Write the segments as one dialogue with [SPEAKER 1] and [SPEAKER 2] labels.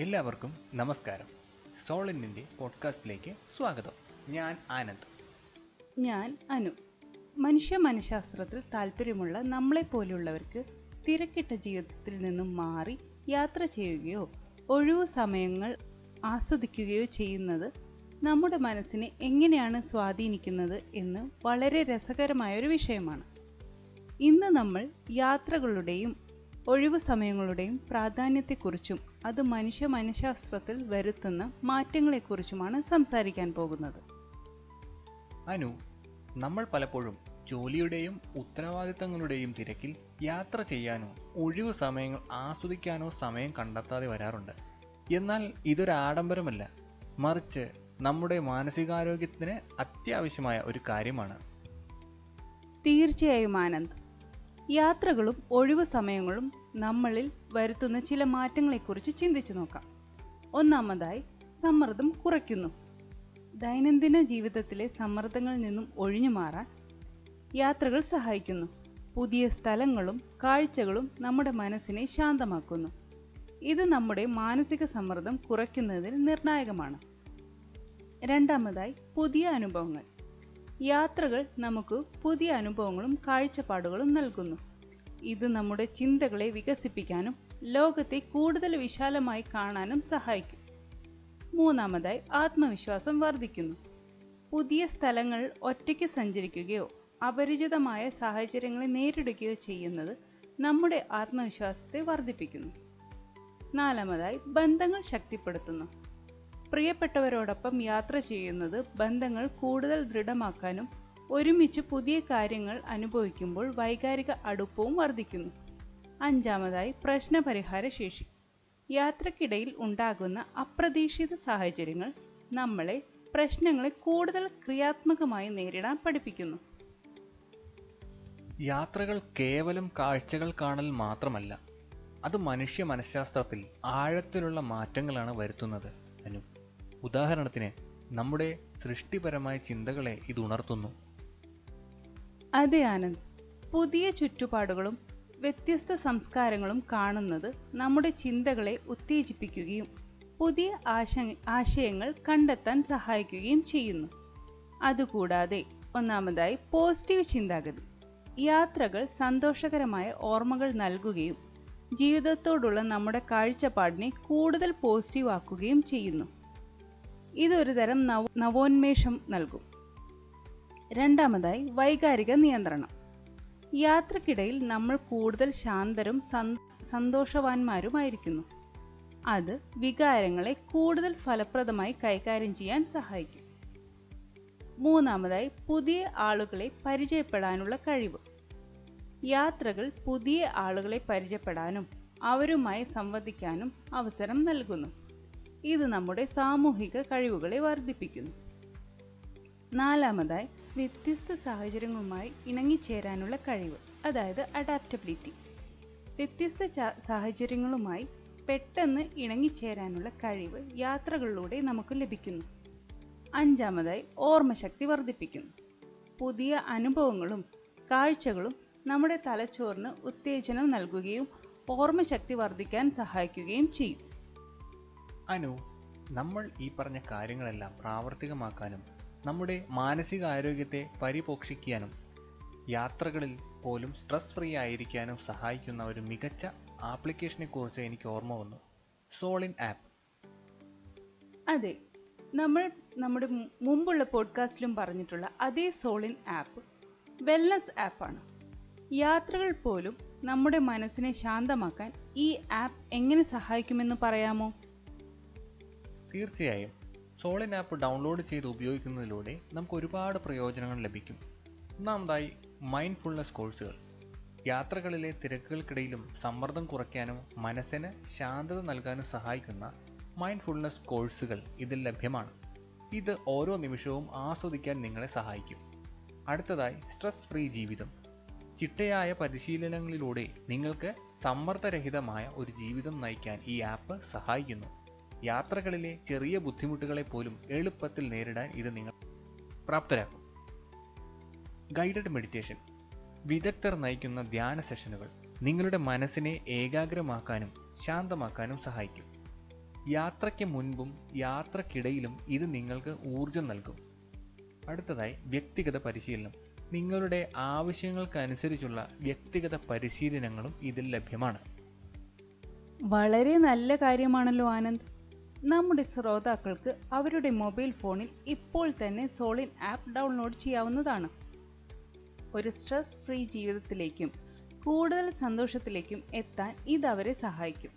[SPEAKER 1] എല്ലാവർക്കും നമസ്കാരം. സോളിനിന്റെ പോഡ്കാസ്റ്റിലേക്ക് സ്വാഗതം. ഞാൻ ആനന്ദ്.
[SPEAKER 2] ഞാൻ അനു. മനുഷ്യ മനഃശാസ്ത്രത്തിൽ താല്പര്യമുള്ള നമ്മളെപ്പോലുള്ളവർക്ക് തിരക്കിട്ട ജീവിതത്തിൽ നിന്നും മാറി യാത്ര ചെയ്യുകയോ ഒഴിവു സമയങ്ങൾ ആസ്വദിക്കുകയോ ചെയ്യുന്നത് നമ്മുടെ മനസ്സിനെ എങ്ങനെയാണ് സ്വാധീനിക്കുന്നത് എന്ന് വളരെ രസകരമായ ഒരു വിഷയമാണ്. ഇന്ന് നമ്മൾ യാത്രകളുടെയും ഒഴിവു സമയങ്ങളുടെയും പ്രാധാന്യത്തെക്കുറിച്ചും അത് മനുഷ്യ മനഃശാസ്ത്രത്തിൽ വരുത്തുന്ന മാറ്റങ്ങളെക്കുറിച്ചുമാണ് സംസാരിക്കാൻ പോകുന്നത്.
[SPEAKER 1] അനു നമ്മൾ പലപ്പോഴും ജോലിയുടെയും ഉത്തരവാദിത്തങ്ങളുടെയും തിരക്കിൽ യാത്ര ചെയ്യാനോ ഒഴിവ് സമയങ്ങൾ ആസ്വദിക്കാനോ സമയം കണ്ടെത്താതെ വരാറുണ്ട്. എന്നാൽ ഇതൊരു ആഡംബരമല്ല. മറിച്ച് നമ്മുടെ മാനസികാരോഗ്യത്തിന് അത്യാവശ്യമായ ഒരു കാര്യമാണ്.
[SPEAKER 2] തീർച്ചയായും ആനന്ദ്. യാത്രകളും ഒഴിവു സമയങ്ങളും നമ്മളിൽ വരുത്തുന്ന ചില മാറ്റങ്ങളെക്കുറിച്ച് ചിന്തിച്ചു നോക്കാം. ഒന്നാമതായി സമ്മർദ്ദം കുറയ്ക്കുന്നു. ദൈനംദിന ജീവിതത്തിലെ സമ്മർദ്ദങ്ങളിൽ നിന്നും ഒഴിഞ്ഞു മാറാൻ യാത്രകൾ സഹായിക്കുന്നു. പുതിയ സ്ഥലങ്ങളും കാഴ്ചകളും നമ്മുടെ മനസ്സിനെ ശാന്തമാക്കുന്നു. ഇത് നമ്മുടെ മാനസിക സമ്മർദ്ദം കുറയ്ക്കുന്നതിൽ നിർണായകമാണ്. രണ്ടാമതായി പുതിയ അനുഭവങ്ങൾ. യാത്രകൾ നമുക്ക് പുതിയ അനുഭവങ്ങളും കാഴ്ചപ്പാടുകളും നൽകുന്നു. ഇത് നമ്മുടെ ചിന്തകളെ വികസിപ്പിക്കാനും ലോകത്തെ കൂടുതൽ വിശാലമായി കാണാനും സഹായിക്കും. മൂന്നാമതായി ആത്മവിശ്വാസം വർദ്ധിക്കുന്നു. പുതിയ സ്ഥലങ്ങൾ ഒറ്റയ്ക്ക് സഞ്ചരിക്കുകയോ അപരിചിതമായ സാഹചര്യങ്ങളെ നേരിടുകയോ ചെയ്യുന്നത് നമ്മുടെ ആത്മവിശ്വാസത്തെ വർദ്ധിപ്പിക്കുന്നു. നാലാമതായി ബന്ധങ്ങൾ ശക്തിപ്പെടുത്തുന്നു. പ്രിയപ്പെട്ടവരോടൊപ്പം യാത്ര ചെയ്യുന്നത് ബന്ധങ്ങൾ കൂടുതൽ ദൃഢമാക്കാനും ഒരുമിച്ച് പുതിയ കാര്യങ്ങൾ അനുഭവിക്കുമ്പോൾ വൈകാരിക അടുപ്പവും വർദ്ധിക്കുന്നു. അഞ്ചാമതായി പ്രശ്നപരിഹാര ശേഷി. യാത്രക്കിടയിൽ ഉണ്ടാകുന്ന അപ്രതീക്ഷിത സാഹചര്യങ്ങൾ നമ്മളെ പ്രശ്നങ്ങളെ കൂടുതൽ ക്രിയാത്മകമായി നേരിടാൻ പഠിപ്പിക്കുന്നു.
[SPEAKER 1] യാത്രകൾ കേവലം കാഴ്ചകൾ കാണൽ മാത്രമല്ല അത് മനുഷ്യ മനഃശാസ്ത്രത്തിൽ ആഴത്തിലുള്ള മാറ്റങ്ങളാണ് വരുത്തുന്നത് അനു. ഉദാഹരണത്തിന് നമ്മുടെ സൃഷ്ടിപരമായ ചിന്തകളെ ഇത് ഉണർത്തുന്നു.
[SPEAKER 2] അതെ ആനന്ദ്. പുതിയ ചുറ്റുപാടുകളും വ്യത്യസ്ത സംസ്കാരങ്ങളും കാണുന്നത് നമ്മുടെ ചിന്തകളെ ഉത്തേജിപ്പിക്കുകയും പുതിയ ആശ ആശയങ്ങൾ കണ്ടെത്താൻ സഹായിക്കുകയും ചെയ്യുന്നു. അതുകൂടാതെ ഒന്നാമതായി പോസിറ്റീവ് ചിന്താഗതി. യാത്രകൾ സന്തോഷകരമായ ഓർമ്മകൾ നൽകുകയും ജീവിതത്തോടുള്ള നമ്മുടെ കാഴ്ചപ്പാടിനെ കൂടുതൽ പോസിറ്റീവ് ആക്കുകയും ചെയ്യുന്നു. ഇതൊരു തരം നവോന്മേഷം നൽകും. രണ്ടാമതായി വൈകാരിക നിയന്ത്രണം. യാത്രക്കിടയിൽ നമ്മൾ കൂടുതൽ ശാന്തരും സന്തോഷവാന്മാരുമായിരിക്കുന്നു. അത് വികാരങ്ങളെ കൂടുതൽ ഫലപ്രദമായി കൈകാര്യം ചെയ്യാൻ സഹായിക്കും. മൂന്നാമതായി പുതിയ ആളുകളെ പരിചയപ്പെടാനുള്ള കഴിവ്. യാത്രകൾ പുതിയ ആളുകളെ പരിചയപ്പെടാനും അവരുമായി സംവദിക്കാനും അവസരം നൽകുന്നു. ഇത് നമ്മുടെ സാമൂഹിക കഴിവുകളെ വർദ്ധിപ്പിക്കുന്നു. നാലാമതായി വ്യത്യസ്ത സാഹചര്യങ്ങളുമായി ഇണങ്ങിച്ചേരാനുള്ള കഴിവ് അതായത് അഡാപ്റ്റബിലിറ്റി വ്യത്യസ്ത സാഹചര്യങ്ങളുമായി പെട്ടെന്ന് ഇണങ്ങിച്ചേരാനുള്ള കഴിവ് യാത്രകളിലൂടെ നമുക്ക് ലഭിക്കുന്നു. അഞ്ചാമതായി ഓർമ്മശക്തി വർദ്ധിപ്പിക്കുന്നു. പുതിയ അനുഭവങ്ങളും കാഴ്ചകളും നമ്മുടെ തലച്ചോറിന് ഉത്തേജനം നൽകുകയും ഓർമ്മശക്തി വർദ്ധിക്കാൻ സഹായിക്കുകയും ചെയ്യും.
[SPEAKER 1] അനു നമ്മൾ ഈ പറഞ്ഞ കാര്യങ്ങളെല്ലാം പ്രാവർത്തികമാക്കാനും നമ്മുടെ മാനസിക ആരോഗ്യത്തെ പരിപോഷിക്കാനും യാത്രകളിൽ പോലും സ്ട്രെസ് ഫ്രീ ആയിരിക്കാനും സഹായിക്കുന്ന ഒരു മികച്ച ആപ്ലിക്കേഷനെ കുറിച്ച് എനിക്ക് ഓർമ്മ വന്നു. സോളിൻ ആപ്പ്
[SPEAKER 2] അതെ നമ്മൾ നമ്മുടെ മുമ്പുള്ള പോഡ്കാസ്റ്റിലും പറഞ്ഞിട്ടുള്ള അതേ സോളിൻ ആപ്പ് വെൽനസ് ആപ്പാണ് യാത്രകൾ പോലും നമ്മുടെ മനസ്സിനെ ശാന്തമാക്കാൻ ഈ ആപ്പ് എങ്ങനെ സഹായിക്കുമെന്ന് പറയാമോ?
[SPEAKER 1] തീർച്ചയായും. സോളിൻ ആപ്പ് ഡൗൺലോഡ് ചെയ്ത് ഉപയോഗിക്കുന്നതിലൂടെ നമുക്ക് ഒരുപാട് പ്രയോജനങ്ങൾ ലഭിക്കും. ഒന്നാമതായി മൈൻഡ്ഫുൾനെസ് കോഴ്സുകൾ യാത്രകളിലെ തിരക്കുകൾക്കിടയിലും സമ്മർദ്ദം കുറയ്ക്കാനും മനസ്സിന് ശാന്തത നൽകാനും സഹായിക്കുന്ന മൈൻഡ്ഫുൾനെസ് കോഴ്സുകൾ ഇതിൽ ലഭ്യമാണ്. ഇത് ഓരോ നിമിഷവും ആസ്വദിക്കാൻ നിങ്ങളെ സഹായിക്കും. അടുത്തതായി സ്ട്രെസ് ഫ്രീ ജീവിതം. ചിട്ടയായ പരിശീലനങ്ങളിലൂടെ നിങ്ങൾക്ക് സമ്മർദ്ദരഹിതമായ ഒരു ജീവിതം നയിക്കാൻ ഈ ആപ്പ് സഹായിക്കുന്നു. യാത്രകളിലെ ചെറിയ ബുദ്ധിമുട്ടുകളെ പോലും എളുപ്പത്തിൽ നേരിടാൻ ഇത് നിങ്ങൾ പ്രാപ്തരാക്കും. Guided meditation. വിദഗ്ധർ നയിക്കുന്ന ധ്യാന സെഷനുകൾ നിങ്ങളുടെ മനസ്സിനെ ഏകാഗ്രമാക്കാനും ശാന്തമാക്കാനും സഹായിക്കും. യാത്രയ്ക്ക് മുൻപും യാത്രക്കിടയിലും ഇത് നിങ്ങൾക്ക് ഊർജം നൽകും. അടുത്തതായി വ്യക്തിഗത പരിശീലനം. നിങ്ങളുടെ ആവശ്യങ്ങൾക്കനുസരിച്ചുള്ള വ്യക്തിഗത പരിശീലനങ്ങളും ഇതിൽ ലഭ്യമാണ്.
[SPEAKER 2] വളരെ നല്ല കാര്യമാണല്ലോ ആനന്ദ്. നമ്മുടെ ശ്രോതാക്കൾക്ക് അവരുടെ മൊബൈൽ ഫോണിൽ ഇപ്പോൾ തന്നെ സോളിൻ ആപ്പ് ഡൗൺലോഡ് ചെയ്യാവുന്നതാണ്. ഒരു സ്ട്രെസ് ഫ്രീ ജീവിതത്തിലേക്കും കൂടുതൽ സന്തോഷത്തിലേക്കും എത്താൻ ഇത് അവരെ സഹായിക്കും.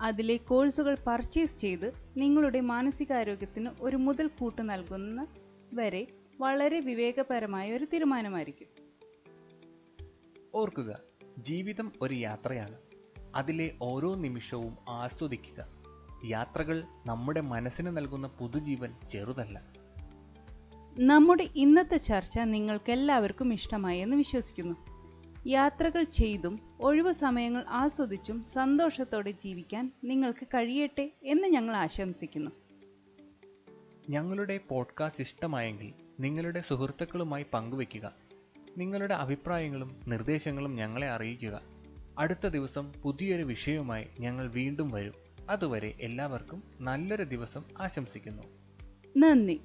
[SPEAKER 2] അതിലെ കോഴ്സുകൾ പർച്ചേസ് ചെയ്ത് നിങ്ങളുടെ മാനസികാരോഗ്യത്തിന് ഒരു മുതൽക്കൂട്ട് നൽകുന്ന വരെ വളരെ വിവേകപരമായ ഒരു തീരുമാനമായിരിക്കും.
[SPEAKER 1] ഓർക്കുക ജീവിതം ഒരു യാത്രയാണ്. അതിലെ ഓരോ നിമിഷവും ആസ്വദിക്കുക. യാത്രകൾ നമ്മുടെ മനസ്സിന് നൽകുന്ന പുതുജീവൻ ചെറുതല്ല.
[SPEAKER 2] നമ്മുടെ ഇന്നത്തെ ചർച്ച നിങ്ങൾക്ക് എല്ലാവർക്കും ഇഷ്ടമായി എന്ന് വിശ്വസിക്കുന്നു. യാത്രകൾ ചെയ്തും ഒഴിവു സമയങ്ങൾ ആസ്വദിച്ചും സന്തോഷത്തോടെ ജീവിക്കാൻ നിങ്ങൾക്ക് കഴിയട്ടെ എന്ന് ഞങ്ങൾ ആശംസിക്കുന്നു.
[SPEAKER 1] ഞങ്ങളുടെ പോഡ്കാസ്റ്റ് ഇഷ്ടമായെങ്കിൽ നിങ്ങളുടെ സുഹൃത്തുക്കളുമായി പങ്കുവയ്ക്കുക. നിങ്ങളുടെ അഭിപ്രായങ്ങളും നിർദ്ദേശങ്ങളും ഞങ്ങളെ അറിയിക്കുക. അടുത്ത ദിവസം പുതിയൊരു വിഷയവുമായി ഞങ്ങൾ വീണ്ടും വരും. അതുവരെ എല്ലാവർക്കും നല്ലൊരു ദിവസം ആശംസിക്കുന്നു.
[SPEAKER 2] നന്ദി.